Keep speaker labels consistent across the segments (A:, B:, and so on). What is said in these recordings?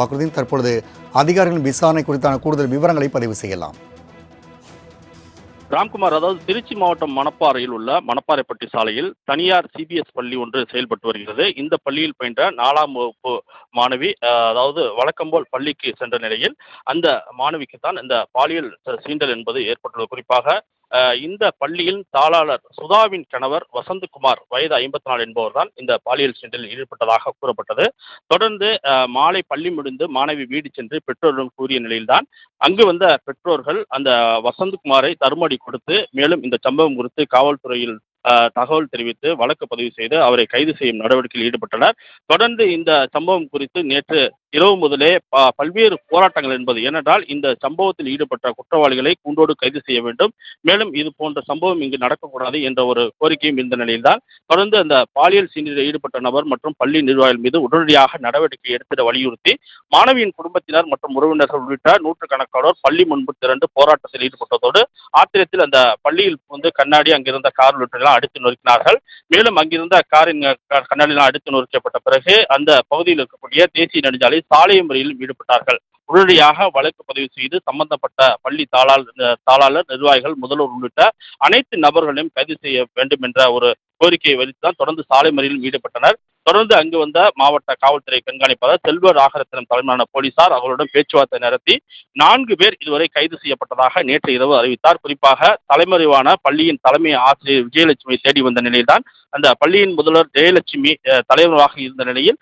A: பக்ருதீன் தற்பொழுது அதிகாரிகளின் விசாரணை குறித்தான கூடுதல் விவரங்களை பதிவு செய்யலாம்.
B: ராம்குமார் அதாவது திருச்சி மாவட்டம் மணப்பாறையில் உள்ள மணப்பாறைப்பட்டி சாலையில் தனியார் சிபிஎஸ் பள்ளி ஒன்று செயல்பட்டு வருகிறது. இந்த பள்ளியில் பயின்ற நாலாம் வகுப்பு மாணவி அதாவது வழக்கம்போல் பள்ளிக்கு சென்ற நிலையில் அந்த மாணவிக்கு தான் இந்த பாலியல் சீண்டல் என்பது ஏற்பட்டுள்ளது. குறிப்பாக இந்த பள்ளியின் தாளாளர் சுதாவின் கணவர் வசந்தகுமார் வயது ஐம்பத்தி நாலு என்பவர் தான் இந்த பாலியல் சீண்டலில் ஈடுபட்டதாக கூறப்பட்டது. தொடர்ந்து மாலை பள்ளி முடிந்து மாணவி வீடு சென்று பெற்றோரிடம் கூறிய நிலையில்தான் அங்கு வந்த பெற்றோர்கள் அந்த வசந்தகுமாரை தருமடி கொடுத்து மேலும் இந்த சம்பவம் குறித்து காவல்துறையில் தகவல் தெரிவித்து வழக்கு பதிவு செய்து அவரை கைது செய்யும் நடவடிக்கையில் ஈடுபட்டனர். தொடர்ந்து இந்த சம்பவம் குறித்து நேற்று இரவு முதலே ப- பல்வேறு போராட்டங்கள் என்பது ஏனென்றால் இந்த சம்பவத்தில் ஈடுபட்ட குற்றவாளிகளை கூண்டோடு கைது செய்ய வேண்டும். மேலும் இது போன்ற சம்பவம் இங்கு நடக்கக்கூடாது என்ற ஒரு கோரிக்கையும் இந்த நிலையில்தான். தொடர்ந்து அந்த பாலியல் சீனியில் ஈடுபட்ட நபர் மற்றும் பள்ளி நிர்வாகிகள் மீது உடனடியாக நடவடிக்கை எடுத்திட வலியுறுத்தி மாணவியின் குடும்பத்தினர் மற்றும் உறவினர்கள் உள்ளிட்ட நூற்றுக்கணக்கானோர் பள்ளி முன்பு திரண்டு போராட்டத்தில் ஈடுபட்டதோடு ஆத்திரத்தில் அந்த பள்ளியில் வந்து கண்ணாடி அங்கிருந்த கார் உள்ளிட்டெல்லாம் அடித்து நொறுக்கினார்கள். மேலும் அங்கிருந்த காரின் க- கண்ணாடியெல்லாம் அடித்து நொறுக்கப்பட்ட பிறகு அந்த பகுதியில் இருக்கக்கூடிய தேசிய நெடுஞ்சாலை சாலை முறையில் ஈடுபட்டார்கள். உடனடியாக வழக்கு பதிவு செய்து சம்பந்தப்பட்ட பள்ளி தாளாளர் தாளாளர் நிர்வாகிகள் முதல்வர் உள்ளிட்ட அனைத்து நபர்களையும் கைது செய்ய வேண்டும் என்ற ஒரு கோரிக்கையை வைத்துதான் தொடர்ந்து சாலை மறியலில் ஈடுபட்டனர். தொடர்ந்து அங்கு வந்த மாவட்ட காவல்துறை கண்காணிப்பாளர் செல்வ ராகரத்னம் தலைமையிலான போலீசார் அவர்களுடன் பேச்சுவார்த்தை நடத்தி நான்கு பேர் இதுவரை கைது செய்யப்பட்டதாக நேற்று இரவு அறிவித்தார். குறிப்பாக தலைமறைவான பள்ளியின் தலைமை ஆசிரியர் விஜயலட்சுமி தேடி வந்த நிலையில்தான் அந்த பள்ளியின் முதல்வர் ஜெயலட்சுமி தலைவராக இருந்த நிலையில்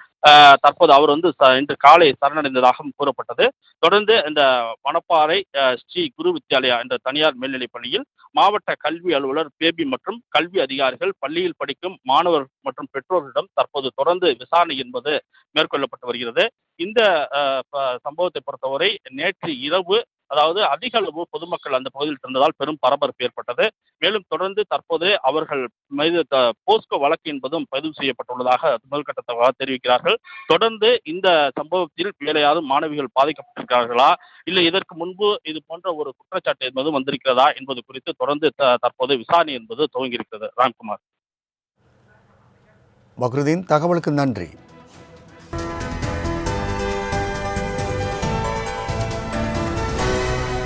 B: தற்போது அவர் வந்து ச- இன்று காலை சரணடைந்ததாகவும் கூறப்பட்டது. தொடர்ந்து இந்த மணப்பாறை ஸ்ரீ குரு வித்யாலயா என்ற தனியார் மேல்நிலைப் பள்ளியில் மாவட்ட கல்வி அலுவலர் பேபி மற்றும் கல்வி அதிகாரிகள் பள்ளியில் படிக்கும் மாணவர் மற்றும் பெற்றோர்களிடம் தற்போது தொடர்ந்து விசாரணை என்பது மேற்கொள்ளப்பட்டு வருகிறது. இந்த ப- சம்பவத்தை பொறுத்தவரை நேற்று இரவு அதாவது அதிக அளவு பொதுமக்கள் அந்த பகுதியில் இருந்ததால் பெரும் பரபரப்பு ஏற்பட்டது. மேலும் தொடர்ந்து தற்போது அவர்கள் மீது த- போஸ்கோ வழக்கு என்பதும் பதிவு செய்யப்பட்டுள்ளதாக முதல்கட்ட தகவலாக தெரிவிக்கிறார்கள். தொடர்ந்து இந்த சம்பவத்தில் வேறு யாரும் மாணவிகள் பாதிக்கப்பட்டிருக்கிறார்களா? இல்லை இதற்கு முன்பு இது போன்ற ஒரு குற்றச்சாட்டு என்பது வந்திருக்கிறதா என்பது குறித்து தொடர்ந்து த- தற்போது விசாரணை என்பது துவங்கியிருக்கிறது. ராம்குமார்.
A: பக்ருதீன் தகவலுக்கு நன்றி.